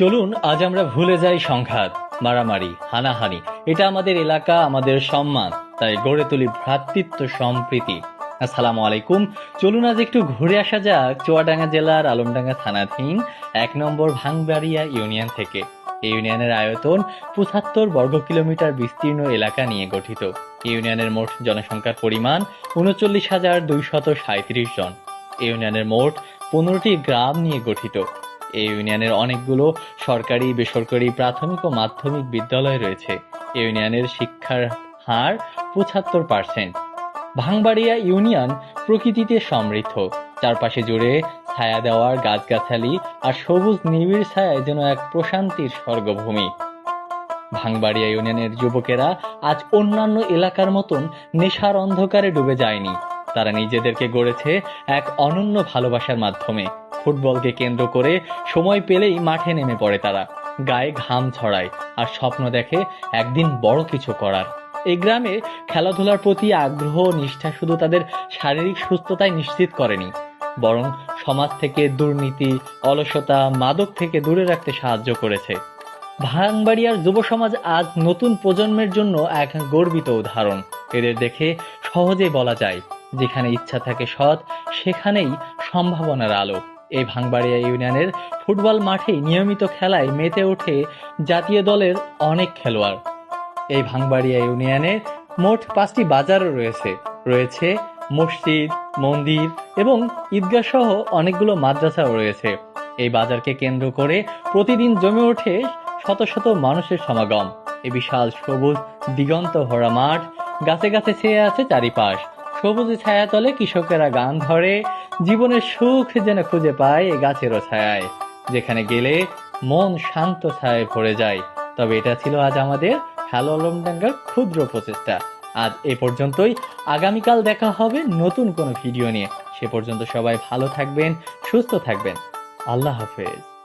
চলুন, আজ আমরা ভুলে যাই সংঘাত, মারামারি, হানাহানি। এটা আমাদের এলাকা, আমাদের সম্মান, তাই গড়ে তুলি ভ্রাতৃত্ব সম্প্রীতি। আসসালামু আলাইকুম। চলুন, আজ একটু ঘুরে আসা যাক, চুয়াডাঙ্গা জেলার আলমডাঙ্গা থানাধীন এক নম্বর ভাঙবাড়িয়া ইউনিয়ন থেকে। এই ইউনিয়নের আয়তন পঁচাত্তর বর্গ কিলোমিটার বিস্তীর্ণ এলাকা নিয়ে গঠিত। ইউনিয়নের মোট জনসংখ্যার পরিমাণ উনচল্লিশ হাজার দুইশত সাঁত্রিশ জন। ইউনিয়নের মোট পনেরোটি গ্রাম নিয়ে গঠিত। এই ইউনিয়নের অনেকগুলো সরকারি, বেসরকারি, প্রাথমিক ও মাধ্যমিক বিদ্যালয় রয়েছে। ইউনিয়নের শিক্ষার হার পঁচাত্তর পার্সেন্ট ভাঙবাড়িয়া ইউনিয়ন প্রকৃতিতে সমৃদ্ধ। চারপাশে জুড়ে ছায়া দেওয়ার গাছগাছালি আর সবুজ নিবিড় ছায়ায় যেন এক প্রশান্তির স্বর্গভূমি। ভাঙবাড়িয়া ইউনিয়নের যুবকেরা আজ অন্যান্য এলাকার মতন নেশার অন্ধকারে ডুবে যায়নি। তারা নিজেদেরকে গড়েছে এক অনন্য ভালোবাসার মাধ্যমে। ফুটবলকে কেন্দ্র করে সময় পেলেই মাঠে নেমে পড়ে তারা। গায়ে ঘাম ছড়ায় আর স্বপ্ন দেখে একদিন বড় কিছু করার। এই গ্রামে খেলাধুলার প্রতি আগ্রহ নিষ্ঠা শুধু তাদের শারীরিক সুস্থতাই নিশ্চিত করেনি, বরং সমাজ থেকে দুর্নীতি, অলসতা, মাদক থেকে দূরে রাখতে সাহায্য করেছে। ভাঙবাড়িয়ার যুব সমাজ আজ নতুন প্রজন্মের জন্য এক গর্বিত উদাহরণ। এদের দেখে সহজেই বলা যায় যেখানে ইচ্ছা থাকে সৎ, সেখানেই সম্ভাবনার আলো। এই ভাঙবাড়িয়া ইউনিয়নের ফুটবল মাঠেই নিয়মিত খেলায় মেতে ওঠে জাতীয় দলের অনেক খেলোয়াড়। এই ভাঙবাড়িয়া ইউনিয়নে মোট পাঁচটি বাজারও রয়েছে। রয়েছে মসজিদ, মন্দির এবং ঈদগাহ সহ অনেকগুলো মাদ্রাসাও রয়েছে। এই বাজারকে কেন্দ্র করে প্রতিদিন জমে ওঠে শত শত মানুষের সমাগম। এই বিশাল সবুজ, দিগন্ত ভরা মাঠ গাছে গাছে ছেয়ে আছে চারিপাশ। সবুজ ছায়াতলে কৃষকেরা গান ধরে। জীবনের সুখ যেন খুঁজে পায় এই গাছেরও ছায়ায়। যেখানে গেলে মন শান্ত ছায়ায় ভরে যায়। তবে এটা ছিল আজ আমাদের হ্যালো আলমডাঙ্গার ক্ষুদ্র প্রচেষ্টা। আজ এ পর্যন্তই। আগামীকাল দেখা হবে নতুন কোনো ভিডিও নিয়ে। সে পর্যন্ত সবাই ভালো থাকবেন, সুস্থ থাকবেন। আল্লাহ হাফেজ।